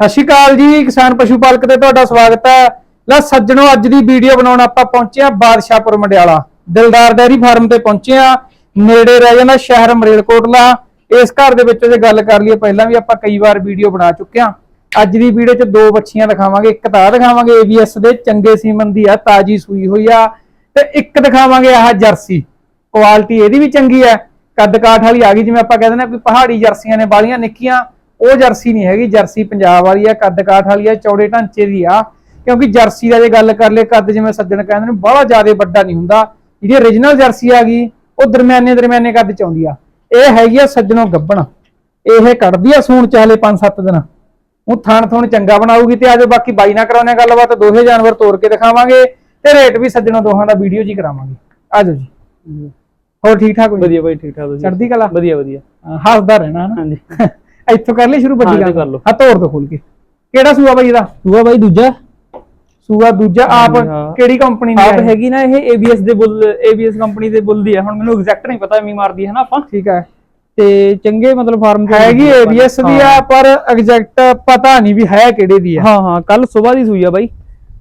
ਸਤਿ ਸ਼੍ਰੀ ਅਕਾਲ ਜੀ, ਕਿਸਾਨ ਪਸ਼ੂ ਪਾਲਕ ਤੇ ਤੁਹਾਡਾ ਸਵਾਗਤ ਹੈ। ਲੈ ਸੱਜਣੋ, ਅੱਜ ਦੀ ਵੀਡੀਓ ਬਣਾਉਣ ਆਪਾਂ ਪਹੁੰਚੇ ਆ ਬਾਦਸ਼ਾਹਪੁਰ ਮੰਡਿਆਲਾ। ਦਿਲਦਾਰ ਡੈਰੀ ਫਾਰਮ ਤੇ ਪਹੁੰਚੇ ਆ ਨੇੜੇ ਰਹਿ ਜਾਂਦਾ ਸ਼ਹਿਰ ਮਰੇਲਕੋਟਲਾ। ਇਸ ਘਰ ਦੇ ਵਿੱਚ ਜੇ ਗੱਲ ਕਰ ਲਈਏ, ਪਹਿਲਾਂ ਵੀ ਆਪਾਂ ਕਈ ਵਾਰ ਵੀਡੀਓ ਬਣਾ ਚੁੱਕੇ ਆ ਅੱਜ ਦੀ ਵੀਡੀਓ 'ਚ ਦੋ ਬੱਚੀਆਂ ਦਿਖਾਵਾਂਗੇ, ਇੱਕ ਤਾਂ ਆਹ ਦਿਖਾਵਾਂਗੇ ABS ਦੇ, ਚੰਗੇ ਸੀਮਨ ਦੀ ਆ, ਤਾਜੀ ਸੂਈ ਹੋਈ ਆ। ਤੇ ਇੱਕ ਦਿਖਾਵਾਂਗੇ ਆਹ ਜਰਸੀ। ਕੁਆਲਿਟੀ ਇਹਦੀ ਵੀ ਚੰਗੀ ਹੈ। ਕੱਦ ਕਾਠ ਵਾਲੀ ਆ ਗਈ, ਜਿਵੇਂ ਆਪਾਂ ਕਹਿੰਦੇ ਨੇ ਵੀ ਪਹਾੜੀ ਜਰਸੀਆਂ ਨੇ, ਬਾਲੀਆਂ ਨਿੱਕੀਆਂ। ਉਹ ਜਰਸੀ ਨਹੀਂ ਹੈਗੀ ਜਰਸੀ ਪੰਜਾਬ ਵਾਲੀ ਹੈ ਕੱਦ ਕਾਠ ਵਾਲੀ ਹੈ ਚੌੜੇ ਢਾਂਚੇ ਦੀ ਆ। ਕਿਉਂਕਿ ਜਰਸੀ ਦਾ ਜੇ ਗੱਲ ਕਰ ਲਏ ਕੱਦ ਜਿਵੇਂ ਸੱਜਣ ਕਹਿੰਦੇ ਨੇ ਬੜਾ ਜ਼ਿਆਦਾ ਵੱਡਾ ਨਹੀਂ ਹੁੰਦਾ। ਜਿਹੜੀ origignal ਜਰਸੀ ਆ ਗਈ ਉਹ ਦਰਮਿਆਨੇ ਦਰਮਿਆਨੇ ਕੱਦ ਚ ਆਉਂਦੀ ਆ। ਇਹ ਹੈਗੀ ਆ ਸੱਜਣੋਂ ਗੱਬਣ। ਇਹ ਕੱਢਦੀ ਆ ਸੂਣ ਚਾਹਲੇ 5-7 ਦਿਨ। ਉਹ ਥਣ ਥਣ ਚੰਗਾ ਬਣਾਊਗੀ ਤੇ ਆਜੋ ਬਾਕੀ ਬਾਈ ਨਾਲ ਕਰਾਉਣੇ ਗੱਲਬਾਤ ਦੋਹੇ ਜਾਨਵਰ ਤੋੜ ਕੇ ਦਿਖਾਵਾਂਗੇ ਤੇ ਰੇਟ ਵੀ ਸੱਜਣੋਂ ਦੋਹਾਂ ਦਾ ਵੀਡੀਓ ਜੀ ਕਰਾਵਾਂਗੇ। ਆਜੋ ਜੀ। ਹੋਰ ਠੀਕ ਠਾਕ ਹੋ? ਵਧੀਆ ਬਾਈ ਠੀਕ ਠਾਕ ਤੁਸੀਂ? ਚੜ੍ਹਦੀ ਕਲਾ? ਵਧੀਆ ਵਧੀਆ। ਹਾਂ, ਹੱਸਦਾ ਰਹਿਣਾ ਨਾ ਹਾਂਜੀ। ਇੱਥੋਂ ਕਰ ਲਈ ਸ਼ੁਰੂ ਹਾਂ, ਗੱਲ। ਕਰ ਲਓ। ਹਾਂ ਤੋੜ ਦੋ ਖੋਲ ਕੇ। ਕਿਹੜਾ ਸੂਆ ਬਾਈ ਇਹਦਾ? ਸੂਆ ਬਾਈ ਦੂਜਾ। ਸੂਆ ਦੂਜਾ ਆਪ ਹਾਂਜੀ, ਹਾਂ। ਕਿਹੜੀ ਕੰਪਨੀ ਦੀ ਆਪ ਹੈ ਹੈਗੀ ਨਾ ਇਹ ABS ਦੇ ਬੁੱਲ ABS ਕੰਪਨੀ ਦੇ ਬੁੱਲ ਦੀ ਹੈ ਹੁਣ ਮੈਨੂੰ ਐਗਜ਼ੈਕਟ ਨਹੀਂ ਪਤਾ ਐਵੇਂ ਮਾਰਦੀ ਹੈ ਨਾ ਆਪਾਂ। ਠੀਕ ਹੈ ਤੇ ਚੰਗੇ ਮਤਲਬ ਫਾਰਮ ਹੈਗੀ ABS ਦੀ ਆ ਪਰ ਐਗਜ਼ੈਕਟ ਪਤਾ ਨਹੀਂ ਵੀ ਹੈ ਕਿਹੜੇ ਦੀ ਆ। ਹਾਂ ਹਾਂ। ਕੱਲ ਸਵੇਰ ਦੀ ਸੂਈ ਆ ਬਾਈ।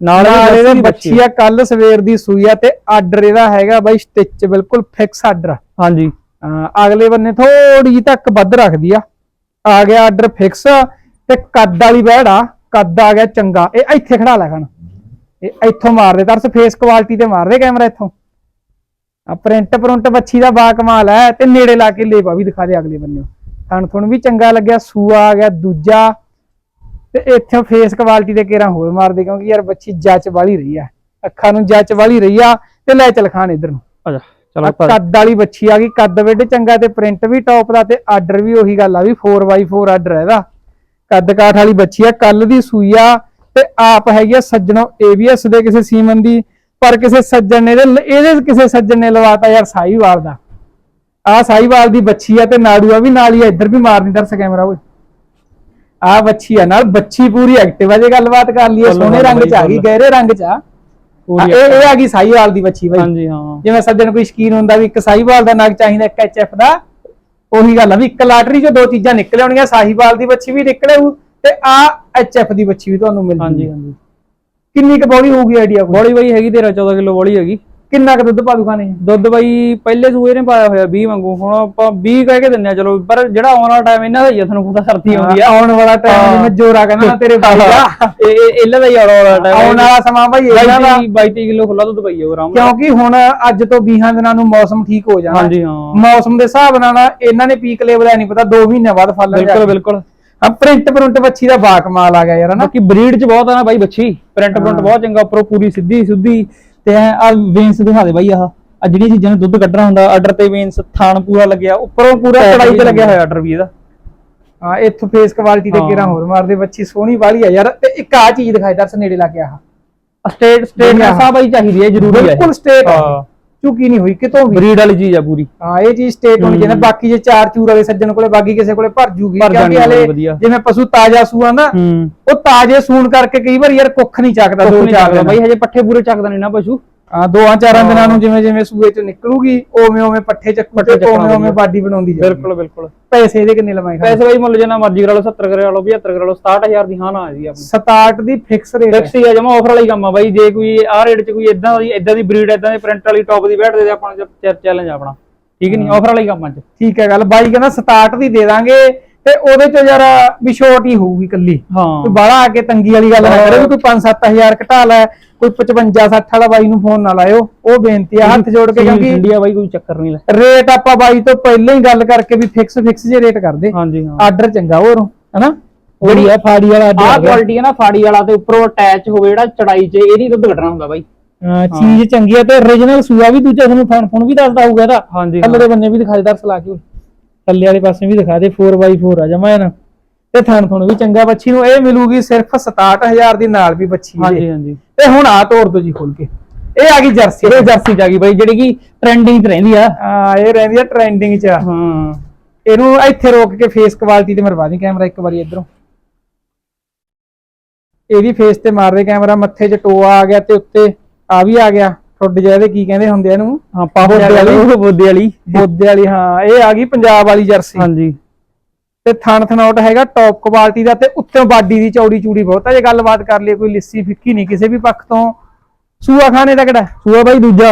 ਨਾਲ ਨਾਲ ਇਹਦੇ ਬੱਚੀ ਬੱਚੀ ਆ ਕੱਲ ਸਵੇਰ ਦੀ ਸੂਈ ਆ ਤੇ ਆਰਡਰ ਇਹਦਾ ਹੈਗਾ ਬਾਈ ਸਟਿਚ ਬਿਲਕੁਲ ਫਿਕਸ ਆਰਡਰ। ਹਾਂਜੀ। ਅਗਲੇ ਬੰਨੇ ਥੋੜੀ ਜਿਹੀ ਤੱਕ ਵੱਧ ਰੱਖਦੀ ਆ। ਆ ਗਿਆ ਆਰਡਰ ਫਿਕਸ ਤੇ ਕੱਦ ਵਾਲੀ ਬੈੜ ਆ, ਕੱਦ ਆ ਗਿਆ ਚੰਗਾ। ਇਹ ਇੱਥੇ ਖੜਾ ਲੈ ਖਣ। ਇਹ ਇੱਥੋਂ ਮਾਰ ਤਰਸ ਫੇਸ ਕੁਆਲਿਟੀ ਤੇ ਮਾਰ ਕੈਮਰਾ ਇੱਥੋਂ। ਆ ਪ੍ਰਿੰਟ ਪ੍ਰਿੰਟ ਬੱਚੀ ਦਾ ਬਾ ਕਮਾਲ ਹੈ ਤੇ ਨੇੜੇ ਲਾ ਕੇ ਲੇਵਾ ਵੀ ਦਿਖਾ ਦੇ ਅਗਲੇ ਬੰਨੇ ਥਣ ਥਣ ਵੀ ਚੰਗਾ ਲੱਗਿਆ, ਸੂਆ ਆ ਗਿਆ, ਦੂਜਾ। ਤੇ ਇੱਥੋਂ ਫੇਸ ਕੁਆਲਿਟੀ ਦੇ ਕੇਰਾ ਹੋਰ ਮਾਰਦੇ, ਕਿਉਂਕਿ ਯਾਰ ਬੱਚੀ ਜੱਚ ਵਾਲੀ ਰਹੀ ਆ। ਅੱਖਾਂ ਨੂੰ ਜੱਚ ਵਾਲੀ ਰਹੀ ਆ ਤੇ ਲੈ ਚਲ ਖਾਣ ਇਧਰ ਨੂੰ। ਆ ਜਾ। ਚਲੋ ਕੱਦ ਵਾਲੀ ਬੱਚੀ ਆ ਗਈ ਕੱਦ ਵੇਡ ਚੰਗਾ ਤੇ ਪ੍ਰਿੰਟ ਵੀ ਟੌਪ ਦਾ ਤੇ ਆਰਡਰ ਵੀ ਉਹੀ ਗੱਲ ਆ ਵੀ 4x4 ਆਰਡਰ ਹੈ ਇਹਦਾ। ਕੱਦ ਕਾਠ ਵਾਲੀ ਬੱਚੀ ਆ ਕੱਲ ਦੀ ਸੂਈ ਆ ਤੇ ਆਪ ਹੈਗੀ ਆ ਸੱਜਣੋ ABS ਦੇ ਕਿਸੇ ਸੀਮਨ ਦੀ ਪਰ ਕਿਸੇ ਸੱਜਣ ਨੇ ਇਹਦੇ ਕਿਸੇ ਸੱਜਣ ਨੇ ਲਵਾਤਾ ਯਾਰ ਸਾਈਵਾਲ ਦਾ। ਆ ਸਾਈਵਾਲ ਦੀ ਬੱਚੀ ਆ ਤੇ ਨਾੜੂ ਆ ਵੀ ਨਾਲ ਹੀ ਆ ਇੱਧਰ ਵੀ ਮਾਰਨੀ ਦਰਸ ਕੈਮਰਾ ਓਏ। ਆ ਬੱਚੀ ਆ ਨਾਲ ਬੱਚੀ ਪੂਰੀ ਐਕਟਿਵ ਆ ਜੇ ਗੱਲਬਾਤ ਕਰ ਲਈਏ ਸੋਹਣੇ ਰੰਗ ਚ ਆ ਗਈ। ਗਹਿਰੇ ਰੰਗ ਚ ਆ। ਪੂਰੀ ਇਹ ਇਹ ਆ ਗਈ ਸਾਈਵਾਲ ਦੀ ਬੱਚੀ ਬਾਈ। ਹਾਂਜੀ ਹਾਂ। ਜਿਵੇਂ ਸੱਜਣ ਕੋਈ ਸ਼ਕੀਨ ਹੁੰਦਾ ਵੀ ਇੱਕ ਸਾਹੀਵਾਲ ਦਾ ਨਗ ਚਾਹੀਦਾ ਇੱਕ ਐਚਐਫ ਦਾ ਉਹੀ ਗੱਲ ਆ ਵੀ ਇੱਕ ਲਾਟਰੀ ਚੋਂ ਦੋ ਚੀਜ਼ਾਂ ਨਿਕਲ ਆਉਣੀਆਂ ਸਾਹੀਵਾਲ ਦੀ ਬੱਚੀ ਵੀ ਨਿਕਲੇ ਤੇ ਆ ਐਚਐਫ ਦੀ ਬੱਚੀ ਵੀ ਤੁਹਾਨੂੰ ਮਿਲ ਹਾਂਜੀ ਜੂਗੀ। ਹਾਂਜੀ। ਕਿੰਨੀ ਕੁ ਬੋਲੀ ਹੋਊਗੀ ਆਈਡੀਆ ਕੋਈ? ਬੋਲੀ ਬਾਈ ਹੈਗੀ 13 14 ਕਿਲੋ ਬੋਲੀ ਹੈਗੀ। ਕਿੰਨਾ ਕੁ ਦੁੱਧ ਪਾ ਦੂ ਖਾਣੇ? ਦੁੱਧ ਬਾਈ ਪਹਿਲੇ ਸੂਏ ਨੇ ਪਾਇਆ ਹੋਇਆ 20 ਵਾਂਗੂ ਹੁਣ ਆਪਾਂ 20 ਕਹਿ ਕੇ ਦਿੰਨੇ ਆ ਚਲੋ ਪਰ ਜਿਹੜਾ ਆਉਣ ਵਾਲਾ ਟਾਈਮ ਇਹਨਾਂ ਦਾ ਹੀ ਆ ਤੁਹਾਨੂੰ ਪਤਾ ਸਰਦੀ ਆਉਂਦੀ ਆ। ਆਉਣ ਵਾਲਾ ਟਾਈਮ। ਜਿਵੇਂ ਜੋਰਾ ਕਹਿੰਦਾ ਨਾ ਤੇਰੇ ਬਾਈ ਦਾ। ਇਹ ਇਹ ਇਹਨਾਂ ਦਾ ਹੀ ਆਉਣ ਵਾਲਾ ਟਾਈਮ ਆਉਣ ਵਾਲਾ ਸਮਾਂ ਭਾਈ ਇਹਨਾਂ ਦਾ। 22 23 ਕਿਲੋ ਖੁੱਲਾ ਦੁੱਧ ਪਈ ਜਾਊਗਾ ਆਰਾਮ ਕਿਉਂਕਿ ਹੁਣ ਅੱਜ ਤੋਂ 20 ਦਿਨਾਂ ਨੂੰ ਮੌਸਮ ਠੀਕ ਹੋ ਜਾਣਾ। ਹਾਂਜੀ ਹਾਂ। ਮੌਸਮ ਦੇ ਹਿਸਾਬ ਨਾਲ ਨਾ ਇਹਨਾਂ ਨੇ ਪੀਕ ਲੈਵਲ ਐ ਨਹੀਂ ਪਤਾ 2 ਮਹੀਨੇ ਬਾਅਦ ਫਲ ਬਿਲਕੁਲ ਬਿਲਕੁਲ। ਆ ਪ੍ਰਿੰਟ ਪ੍ਰਿੰਟ ਬੱਚੀ ਦਾ ਬਾ ਕਮਾਲ ਆ ਗਿਆ ਯਾਰ ਹਨਾ? ਬਾਕੀ ਬਰੀਡ ਚ ਬਹੁਤ ਆ ਨਾ ਬਾਈ ਬੱਚੀ ਪ੍ਰਿੰਟ ਪ੍ਰਿੰਟ ਬਹੁਤ ਚੰਗਾ ਉੱਪਰੋਂ ਪੂਰੀ ਸਿੱਧੀ ਸੁੱਧੀ। ਤੇ ਆ ਵੇਨਸ ਦਿਖਾ ਦੇ ਬਾਈ ਆਹ। ਆ ਜਿਹੜੀਆਂ ਚੀਜ਼ਾਂ ਨੂੰ ਦੁੱਧ ਕੱਢਣਾ ਹੁੰਦਾ ਆਰਡਰ ਤੇ ਵੇਨਸ ਥਾਣ ਪੂਰਾ ਲੱਗਿਆ ਉੱਪਰੋਂ ਪੂਰਾ ਵੀ ਤੇ ਲੱਗਿਆ ਹੋਇਆ ਆਰਡਰ ਵੀ ਇਹਦਾ। ਹਾਂ ਇੱਥੋਂ ਫੇਸ ਕੁਆਲਿਟੀ ਤੇ। ਕਿਹੜਾ ਹੋਰ ਮਾਰਦੇ ਬੱਚੀ ਸੋਹਣੀ ਵਾਲੀ ਆ ਯਾਰ ਤੇ ਇੱਕ ਆ ਚੀਜ਼ ਦਿਖਾਈ ਦਰਸ ਨੇੜੇ ਲਾ ਕੇ ਆ ਸਟੇਟ ਸਟੇਟ ਵਧੀਆ। ਸਾ ਬਾਈ ਚਾਹੀਦੀ ਹੈ ਜ਼ਰੂਰੀ ਹੈ ਬਿਲਕੁਲ ਸਟੇਟ ਹਾਂ। ਚੁੱਕੀ ਨਹੀਂ ਹੋਈ? ਕਿਤੋਂ ਵੀ? ਬਰੀਡ ਵਾਲੀ ਚੀਜ਼ ਆ ਪੂਰੀ। ਹਾਂ ਇਹ ਚੀਜ਼ ਸਟੇਟ ਹੋਣੀ ਚਾਹੀਦੀ। ਬਾਕੀ ਜੇ ਚਾਰ ਚੂਰ ਵਾਲੇ ਸੱਜਣ ਕੋਲੇ ਬਾਕੀ ਕਿਸੇ ਕੋਲੇ ਭਰ ਜੂਗੀ। ਕਿਉਂਕਿ ਹਲੇ। ਜਿਵੇਂ ਪਸ਼ੂ ਤਾਜ਼ਾ ਸੂਆ ਨਾ ਉਹ ਤਾਜ਼ੇ ਸੂਣ ਕਰਕੇ ਕਈ ਵਾਰ ਯਾਰ ਕੁੱਖ ਨਹੀਂ ਚੱਕਦਾ ਦੋ ਚਾਰ ਦਿਨ। ਬਾਈ ਹਜੇ ਪੱਠੇ ਪੂਰੇ ਚੱਕਦਾ ਨਹੀਂ ਨਾ ਪਸ਼ੂ। ਹਾਂ ਦੋਆਂ ਚਾਰਾਂ ਦਿਨਾਂ ਨੂੰ ਜਿਵੇਂ ਜਿਵੇਂ ਸੂਏ ਚੋਂ ਨਿਕਲੂਗੀ ਓਵੇਂ ਓਵੇਂ ਪੱਠੇ ਚੱਕੂ ਤੇ ਓਵੇਂ ਓਵੇਂ। ਬਾਡੀ ਬਣਾਉਂਦੀ ਜਾਊਗੀ। ਬਿਲਕੁਲ ਬਿਲਕੁਲ। ਪੈਸੇ ਇਹਦੇ ਕਿੰਨੇ ਲਵਾਏ ਪੈਸੇ ਬਾਈ ਮੁੱਲ ਜਿੰਨਾ ਮਰਜ਼ੀ ਕਰਾ ਲਓ 70 ਕਰਾ ਲਓ 75 ਕਰਾ ਲਓ 67000 ਦੀ ਹਾਂ ਨਾ ਆ ਜੀ ਆਪਣੀ। 67 ਦੀ ਫਿਕਸ ਰੇਟ ਫਿਕਸ ਹੀ ਆ ਜਮਾ ਆਫਰ ਵਾਲੀ ਕੰਮ ਆ ਬਾਈ। ਜੇ ਕੋਈ ਆ ਰੇਟ 'ਚ ਕੋਈ ਇਦਾਂ ਦੀ ਇਦਾਂ ਦੀ ਬਰੀਡ ਇਦਾਂ ਦੀ ਪ੍ਰਿੰਟ ਵਾਲੀ ਟੌਪ ਦੀ ਬੈਠ ਦੇ ਦੇ ਆਪਣਾ ਚੈਲੰਜ ਆਪਣਾ। ਠੀਕ ਨਹੀਂ? ਆਫਰ ਵਾਲੀ ਕੰਮ ਅੱਜ। ਠੀਕ ਹੈ ਗੱਲ। ਬਾਈ ਕਹਿੰਦਾ 67 ਦੀ ਦੇ ਦਾਂਗੇ ਤੇ ਉਹਦੇ ਚ ਯਾਰ ਵੀ ਛੋਟ ਹੀ ਹੋਊਗੀ ਕੱਲੀ ਹਾਂ। ਕੋਈ ਬਾਹਲਾ ਆ ਕੇ ਤੰਗੀ ਵਾਲੀ ਗੱਲ ਨਾ ਕਰੇ ਵੀ ਕੋਈ 5-7000 ਘਟਾ ਲੈ। ਕੋਈ 55-60 ਵਾਲਾ ਬਾਈ ਨੂੰ ਫੋਨ ਨਾ ਲਾਇਓ ਉਹ ਬੇਨਤੀ ਆ ਹੱਥ ਜੋੜ ਕੇ ਕਿਉਂਕਿ ਇੰਡੀਆ ਬਾਈ ਕੋਈ ਚੱਕਰ ਨਹੀਂ ਲੈ। ਰੇਟ ਆਪਾਂ ਬਾਈ ਤੋਂ ਪਹਿਲਾਂ ਹੀ ਗੱਲ ਕਰਕੇ ਵੀ ਫਿਕਸ ਫਿਕਸ ਜੇ ਰੇਟ ਕਰਦੇ ਹਾਂਜੀ ਹਾਂ। ਆਰਡਰ ਚੰਗਾ ਹੋਰ ਹਨਾ? ਜਿਹੜੀ ਆ ਫਾੜੀ ਵਾਲਾ ਆ ਆ। ਕੁਆਲਿਟੀ ਹੈ ਨਾ ਫਾੜੀ ਵਾਲਾ ਤੇ ਉੱਪਰੋਂ ਅਟੈਚ ਹੋਵੇ ਜਿਹੜਾ ਚੜਾਈ 'ਚ ਇਹਦੀ ਦੁੱਧ ਕੱਢਣਾ ਹੁੰਦਾ ਬਾਈ। ਚੀਜ਼ ਚੰਗੀ ਹੈ ਤੇ origignal ਸੂਆ ਵੀ ਦੂਜਾ ਤੁਹਾਨੂੰ ਫੋਨ ਫੋਨ ਵੀ ਦੱਸਦਾ ਹੋਊਗਾ ਇਹਦਾ। ਹਾਂਜੀ ਥੱਲੇ ਦੇ ਬੰਨੇ ਵੀ ਦਿਖਾ ਦੇ ਦਰਸ ਲਾ ਕੇ। ਥੱਲੇ ਵਾਲੇ ਪਾਸੇ ਵੀ ਦਿਖਾ ਦੇ 4x4 ਆ ਜਮਾ ਨਾ। ਤੇ ਥਣ ਥਣ ਵੀ ਚੰਗਾ ਬੱਚੀ ਨੂੰ ਇਹ ਮਿਲੂਗੀ ਸਿਰਫ 67000 ਦੀ ਨਾਲ ਵੀ ਬੱਚੀ ਹਾਂਜੀ। ਹਾਂਜੀ। ਤੇ ਹੁਣ ਆ ਤੋੜ ਦੋ ਜੀ ਖੋਲ ਕੇ। ਇਹ ਆ ਗਈ ਜਰਸੀ ਇਹ ਜਰਸੀ ਆ ਗਈ ਬਾਈ ਜਿਹੜੀ ਕਿ ਟ੍ਰੈਂਡਿੰਗ 'ਚ ਰਹਿੰਦੀ ਆ। ਆ ਇਹ ਰਹਿੰਦੀ ਆ ਟ੍ਰੈਂਡਿੰਗ 'ਚ। ਹਾਂ। ਇਹਨੂੰ ਇੱਥੇ ਰੋਕ ਕੇ ਫੇਸ ਕੁਆਲਿਟੀ ਤੇ ਮਰਵਾ ਦੀ ਕੈਮਰਾ ਇੱਕ ਵਾਰੀ ਇਧਰੋਂ। ਇਹਦੀ ਫੇਸ ਤੇ ਮਾਰ ਦੇ ਕੈਮਰਾ ਮੱਥੇ 'ਚ ਟੋਆ ਆ ਗਿਆ ਤੇ ਉੱਤੇ ਆ ਵੀ ਆ ਗਿਆ। ਠੁੱਡ ਜਿਹਾ ਇਹਦੇ ਕੀ ਕਹਿੰਦੇ ਹੁੰਦੇ ਇਹਨੂੰ? ਹਾਂ ਵਾਲੀ। ਵਾਲੀ। ਬੋਦੇ ਵਾਲੀ। ਬੋਦੇ ਵਾਲੀ ਹਾਂ ਇਹ ਆ ਗਈ ਪੰਜਾਬ ਵਾਲੀ ਜਰਸੀ। ਹਾਂਜੀ। ਤੇ ਥਣ ਥਨੌਟ ਹੈਗਾ ਟੌਪ ਕੁਆਲਿਟੀ ਦਾ ਤੇ ਉੱਤੋਂ ਬਾਡੀ ਦੀ ਚੌੜੀ ਚੂੜੀ ਬਹੁਤ ਹੈ ਜੇ ਗੱਲਬਾਤ ਕਰ ਲਈ ਕੋਈ ਲਿੱਸੀ ਫਿੱਕੀ ਨਹੀਂ ਕਿਸੇ ਵੀ ਪੱਖ ਤੋਂ। ਸੂਆ ਖਾਨੇ ਦਾ ਕਿਹੜਾ? ਸੂਆ ਬਾਈ ਦੂਜਾ।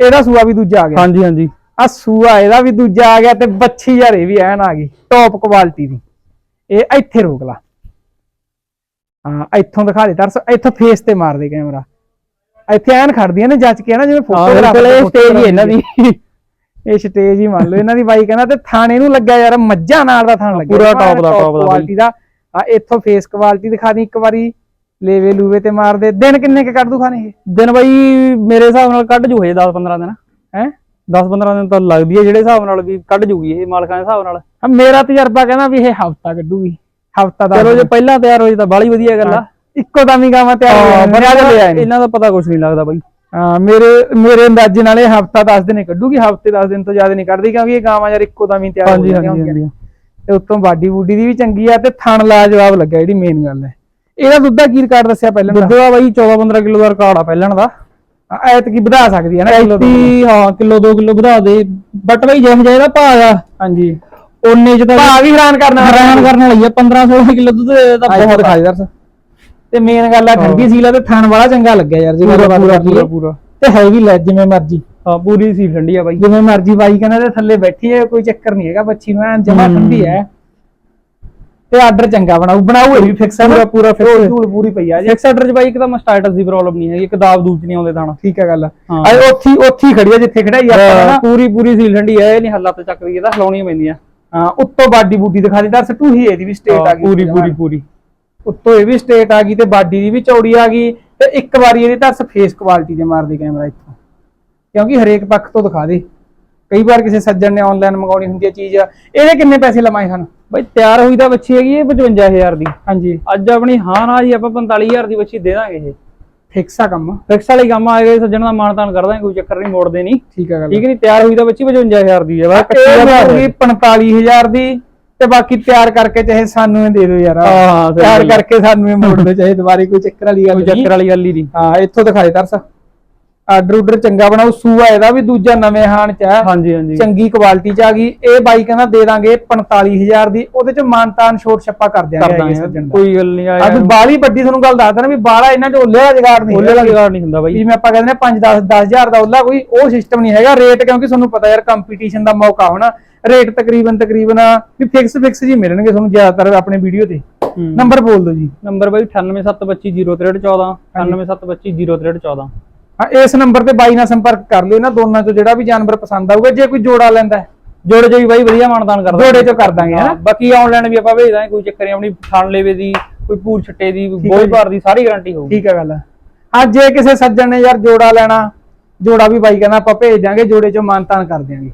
ਇਹਦਾ ਸੂਆ ਵੀ ਦੂਜਾ ਆ ਗਿਆ। ਹਾਂਜੀ ਹਾਂਜੀ। ਆ ਸੂਆ ਇਹਦਾ ਵੀ ਦੂਜਾ ਆ ਗਿਆ ਤੇ ਬੱਚੀ ਯਾਰ ਇਹ ਵੀ ਐਨ ਆ ਗਈ ਟੌਪ ਕੁਆਲਿਟੀ ਦੀ। ਇਹ ਇੱਥੇ ਰੋਕ ਲਾ। ਹਾਂ ਇੱਥੋਂ ਦਿਖਾ ਦੇ ਤਰਸ ਇੱਥੋਂ ਫੇਸ ਤੇ ਮਾਰ ਦੇ ਕੈਮਰਾ ਇੱਥੇ ਐਨ ਖੜਦੀਆਂ ਨੇ ਜੱਜ ਕੇ ਨਾ ਜਿਵੇਂ ਇਹ ਸਟੇਜ ਹੀ ਇਹਨਾਂ ਦੀ। ਇਹ ਸਟੇਜ ਹੀ ਮੰਨ ਲਓ ਇਹਨਾਂ ਦੀ ਬਾਈ ਕਹਿੰਦਾ ਤੇ ਥਾਣੇ ਨੂੰ ਲੱਗਾ ਯਾਰ ਮੱਝਾਂ ਨਾਲ ਦਾ ਥਾਣ ਲੱਗਿਆ। ਪੂਰਾ top ਦਾ, top ਦਾ। ਕੁਆਲਿਟੀ ਦਾ। ਆ ਇੱਥੋਂ ਫੇਸ ਕੁਆਲਿਟੀ ਦਿਖਾ ਦੀ ਇੱਕ ਵਾਰੀ ਲੇਵੇ ਲੂਵੇ ਤੇ ਮਾਰ ਦੇ। ਦਿਨ ਕਿੰਨੇ ਕ ਕੱਢ ਦੂ ਖਾਣੇ ਇਹ? ਦਿਨ ਬਾਈ ਮੇਰੇ ਹਿਸਾਬ ਨਾਲ ਕੱਢ ਜੂ ਹਜੇ 10 15 ਦਿਨ। ਹੈ? 10 15 ਦਿਨ ਤਾਂ ਲੱਗਦੀ ਹੈ ਜਿਹੜੇ ਹਿਸਾਬ ਨਾਲ ਵੀ ਕੱਢ ਜੂਗੀ ਇਹ ਮਾਲਕਾਂ ਦੇ ਹਿਸਾਬ ਨਾਲ। ਮੇਰਾ ਤਜਰਬਾ ਕਹਿੰਦਾ ਵੀ ਇਹ ਹਫਤਾ ਕੱਢੂਗੀ। ਹਫਤਾ ਦਾ ਚਲੋ ਜੇ ਪਹਿਲਾਂ ਤਿਆਰ ਹੋ ਜੇ ਤਾਂ ਬਾਲੀ ਵਧੀਆ ਗੱਲ ਆ। ਇੱਕੋ ਦਮੀ ਗਾਵਾਂ ਤਿਆਰ ਹੋ ਹਾਂ, ਜਾਂਦੀਆਂ ਇਹਨੇ। ਦਾ ਪਤਾ ਕੁਝ ਨਹੀਂ ਲੱਗਦਾ ਬਾਈ। ਹਾਂ ਮੇਰੇ ਮੇਰੇ ਅੰਦਾਜ਼ੇ ਨਾਲ ਇਹ ਹਫਤਾ 10 ਦਿਨ ਹੀ ਕੱਢੂਗੀ ਹਫ਼ਤੇ 10 ਦਿਨ ਤੋਂ ਜ਼ਿਆਦਾ ਨਹੀਂ ਕੱਢਦੀ ਕਿਉਂਕਿ ਇਹ ਗਾਵਾਂ ਯਾਰ ਇੱਕੋ ਦਮੀ ਤਿਆਰ ਹੋ ਜਾਂਦੀਆਂ ਹੁੰਦੀਆਂ। ਤੇ ਉੱਤੋਂ ਬਾਡੀ ਬੂਡੀ ਦੀ ਵੀ ਚੰਗੀ ਆ ਤੇ ਥਣ ਲਾਜਵਾਬ ਲੱਗਾ ਜਿਹੜੀ ਮੇਨ ਗੱਲ ਹੈ। ਇਹਦਾ ਦੁੱਧ ਦਾ ਕੀ ਰਿਕਾਰਡ ਦੱਸਿਆ ਪਹਿਲਾਂ ਦੁੱਧ ਦਾ ਬਾਈ 14 15 ਕਿਲੋ ਦਾ ਰਿਕਾਰਡ ਆ ਪਹਿਲਣ ਦਾ। ਐਤ ਕੀ ਵਧਾ ਸਕਦੀ ਹੈ ਨਾ ਕਿਲੋ ਹਾਂ ਕਿਲੋ 2 ਕਿਲੋ ਵਧਾ ਦੇ। ਬਟ ਬਾਈ ਜਿਵੇਂ ਜਾਇਦਾ ਭਾਅ ਆ। ਹਾਂਜੀ। ਉਹਨੇ ਚ ਤਾਂ ਭਾਅ ਵੀ ਹੈਰਾਨ ਕਰਨਾ ਹੈਰਾਨ ਕਰਨ ਵਾਲੀ ਆ। 15 16 ਕਿਲੋ ਦੁੱਧ ਦਾ ਬਹੁਤ ਦਿਖਾਈ ਦਰਸ। ਤੇ ਮੇਨ ਗੱਲ ਆ ਠੰਡੀ ਸੀਲਾ ਤੇ ਥਣ ਵਾਲਾ ਚੰਗਾ ਲੱਗਿਆ ਯਾਰ ਜੇ ਪੂਰਾ ਪੂਰਾ। ਪੂਰਾ ਪੂਰਾ। ਤੇ ਹੈ ਵੀ ਲੈ ਜਿਵੇਂ ਮਰਜ਼ੀ। ਹਾਂ ਪੂਰੀ ਸੀ ਠੰਡੀ ਆ ਬਾਈ। ਜਿਵੇਂ ਮਰਜ਼ੀ ਬਾਈ ਕਹਿੰਦਾ ਤੇ ਥੱਲੇ ਬੈਠੀ ਹੈ ਕੋਈ ਚੱਕਰ ਨਹੀਂ ਹੈਗਾ ਬੱਚੀ ਨੂੰ ਐਨ ਜਮਾ। ਠੰਡੀ ਹੈ। ਤੇ ਆਰਡਰ ਚੰਗਾ ਬਣਾਉ ਬਣਾਉ ਇਹ ਵੀ ਫਿਕਸ ਹੈ ਪੂਰਾ ਪੂਰਾ ਫਿਕਸ ਧੂੜ ਪੂਰੀ ਪਈ ਆ ਜੇ। ਫਿਕਸ ਐਡਰ ਚ ਬਾਈ ਇੱਕ ਤਾਂ ਮਸਟਾਰਟਸ ਦੀ ਪ੍ਰੋਬਲਮ ਨਹੀਂ ਹੈਗੀ ਇੱਕ ਦਾਬ ਦੂਬ ਚ ਨਹੀਂ ਆਉਂਦੇ ਥਾਣਾ। ਠੀਕ ਹੈ ਗੱਲ। ਅਰੇ ਉੱਥੀ ਉੱਥੀ ਖੜੀ ਆ ਜਿੱਥੇ ਖੜਾਈ ਆਪਾਂ ਪੂਰੀ ਪੂਰੀ ਸੀ ਠੰਡੀ ਹੈ ਇਹ ਨਹੀਂ ਹੱਲਾ ਤੇ ਚੱਕਦੀ ਇਹਦਾ ਹਲਾਉਣੀਆਂ ਪੈਂਦੀਆਂ। ਹਾਂ ਉੱਤੋਂ ਬਾਡੀ ਬੂਟੀ ਦਿਖਾ ਦੇ ਦਰਸ ਟੂ ਹੀ ਇਹਦੀ ਵੀ ਸਟੇਟ ਆ ਗਈ ਪੂਰੀ ਪੂਰੀ ਪੂਰੀ। ਉੱਤੋਂ ਇਹ ਵੀ ਸਟੇਟ ਆ ਗਈ ਤੇ ਬਾਡੀ ਦੀ ਵੀ ਚੌੜੀ ਆ ਗਈ ਤੇ ਇੱਕ ਵਾਰੀ ਇਹਦੀ ਤਰਸ ਫੇਸ ਕੁਆਲਿਟੀ ਦੇ ਮਾਰਦੇ ਕੈਮਰਾ ਇੱਥੋਂ। ਕਿਉਂਕਿ ਹਰੇਕ ਪੱਖ ਤੋਂ ਦਿਖਾ ਦੇ। ਕਈ ਵਾਰ ਕਿਸੇ ਸੱਜਣ ਨੇ ਆਨਲਾਈਨ ਮੰਗਾਉਣੀ ਹੁੰਦੀ ਹੈ ਚੀਜ਼ ਇਹਦੇ ਕਿੰਨੇ ਪੈਸੇ ਲਮਾਏ ਹਨ? ਬਾਈ ਤਿਆਰ ਹੋਈ ਤਾਂ ਬੱਚੀ ਹੈਗੀ ਇਹ 55000 ਦੀ। ਹਾਂਜੀ। ਅੱਜ ਆਪਣੀ ਹਾਂ ਨਾ ਜੀ ਆਪਾਂ 45000 ਦੀ ਬੱਚੀ ਦੇ ਦਾਂਗੇ ਇਹ ਫਿਕਸ ਆ ਕੰਮ। ਫਿਕਸ ਵਾਲੀ ਕੰਮ ਆ ਗਏ ਸੱਜਣ ਦਾ ਮਾਨਤਾਨ ਕਰ ਦਾਂਗੇ ਕੋਈ ਚੱਕਰ ਨਹੀਂ ਮੋੜਦੇ ਨਹੀਂ। ਠੀਕ ਆ ਗੱਲ ਠੀਕ ਨਹੀਂ ਤਿਆਰ ਹੋਈ ਤਾਂ ਬੱਚੀ 55000 ਦੀ ਹੈ ਬਸ ਇਹ 25000 ਹੋਊਗੀ 45000 ਦੀ। ਤੇ ਬਾਕੀ ਤਿਆਰ ਕਰਕੇ ਚਾਹੇ ਸਾਨੂੰ ਇਹ ਦੇ ਦਿਓ ਯਾਰ। ਹਾਂ, ਸਹੀ ਤਿਆਰ ਗੱਲ। ਕਰਕੇ ਸਾਨੂੰ ਇਹ ਮੋੜ ਦਿਓ ਚਾਹੇ ਦੁਬਾਰੇ ਕੋਈ ਚੱਕਰ ਵਾਲੀ ਗੱਲ ਕੋਈ ਨਹੀਂ। ਚੱਕਰ ਵਾਲੀ ਗੱਲ ਹੀ ਨਹੀਂ। ਹਾਂ ਇੱਥੋਂ ਦਿਖਾਏ ਤਰਸ। ਆਰਡਰ ਉਡਰ ਚੰਗਾ ਬਣਾਓ ਸੂਆ ਇਹਦਾ ਵੀ ਦੂਜਾ ਨਵੇਂ ਹਾਨ ਚ ਹੈ ਹਾਂਜੀ ਹਾਂਜੀ। ਚੰਗੀ ਕੁਆਲਿਟੀ ਚ ਆ ਗਈ। ਇਹ ਬਾਈ ਕਹਿੰਦਾ ਦੇ ਦਾਂਗੇ 45000 ਦੀ ਉਹਦੇ ਚ ਮਾਨਤਾਨ ਛੋਟ ਛੱਪਾ ਕਰ ਦਿਆਂਗੇ ਦਾ। ਕੋਈ ਗੱਲ ਨਹੀਂ ਆ ਵੀ ਬਾਲੀ ਵੱਡੀ ਤੁਹਾਨੂੰ ਗੱਲ ਦੱਸਦਾ ਨਾ ਵੀ ਬਾਲਾ ਇਹਨਾਂ ਚ ਓਲੇ ਦਾ ਜਗਾੜ ਨਹੀਂ ਉਹਲੇ ਹੈਗਾ। ਦਾ ਜੁਗਾੜ ਨਹੀਂ ਹੁੰਦਾ ਬਾਈ। ਜਿਵੇਂ ਆਪਾਂ ਕਹਿੰਦੇ ਨੇ 5 10 10000 ਦਾ ਓਲਾ ਕੋਈ ਉਹ ਸਿਸਟਮ ਨਹੀਂ ਹੈਗਾ। ਰੇਟ ਕਿਉਂਕਿ ਤੁਹਾਨੂੰ ਪਤਾ ਯਾਰ ਕੰਪੀਟੀਸ਼ਨ ਦਾ ਮੌਕਾ ਹੋਣਾ। ਰੇਟ ਤਕਰੀਬਨ ਤਕਰੀਬਨ ਵੀ ਫਿਕਸ ਫਿਕਸ ਜੀ ਮਿਲਣਗੇ ਤੁਹਾਨੂੰ ਜ਼ਿਆਦਾਤਰ ਆਪਣੇ ਵੀਡੀਓ ਤੇ। ਨੰਬਰ ਬੋਲ ਦਿਓ ਜੀ। ਨੰਬਰ ਬਾਈ 9872506314 9872506314 ਹਾਂ ਇਸ ਨੰਬਰ ਤੇ ਬਾਈ ਨਾਲ ਸੰਪਰਕ ਕਰ ਲਿਓ ਇਹਨਾਂ ਦੋਨਾਂ ਚੋਂ ਜਿਹੜਾ ਵੀ ਜਾਨਵਰ ਪਸੰਦ ਆਊਗਾ ਜੇ ਕੋਈ ਜੋੜਾ ਲੈਂਦਾ ਜੋੜੇ ਜੋ ਵੀ ਬਾਈ ਵਧੀਆ ਮਾਨਦਾਨ ਕਰਦਾ। ਜੋੜੇ ਚੋਂ ਕਰ ਦਾਂਗੇ ਹਾਂ, ਹਨਾ? ਬਾਕੀ ਆਨਲਾਈਨ ਵੀ ਆਪਾਂ ਭੇਜ ਦਾਂਗੇ ਕੋਈ ਚੱਕਰ ਨਹੀਂ ਆਪਣੀ ਥਣ ਲੇਵੇ ਦੀ ਕੋਈ ਪੂਰ ਛੱਟੇ ਦੀ ਬੋਝ। ਭਾਰ ਦੀ ਸਾਰੀ ਗਾਰੰਟੀ ਹੋਊਗੀ। ਠੀਕ ਹੈ ਗੱਲ। ਹਾਂ ਜੇ ਕਿਸੇ ਸੱਜਣ ਨੇ ਯਾਰ ਜੋੜਾ ਲੈਣਾ ਜੋੜਾ ਵੀ ਬਾਈ ਕਹਿੰਦਾ ਆਪਾਂ ਭੇਜ ਦਾਂਗੇ ਜੋੜੇ ਚੋਂ ਮਾਨਤਾਨ ਕਰ ਦਿਆਂਗੇ।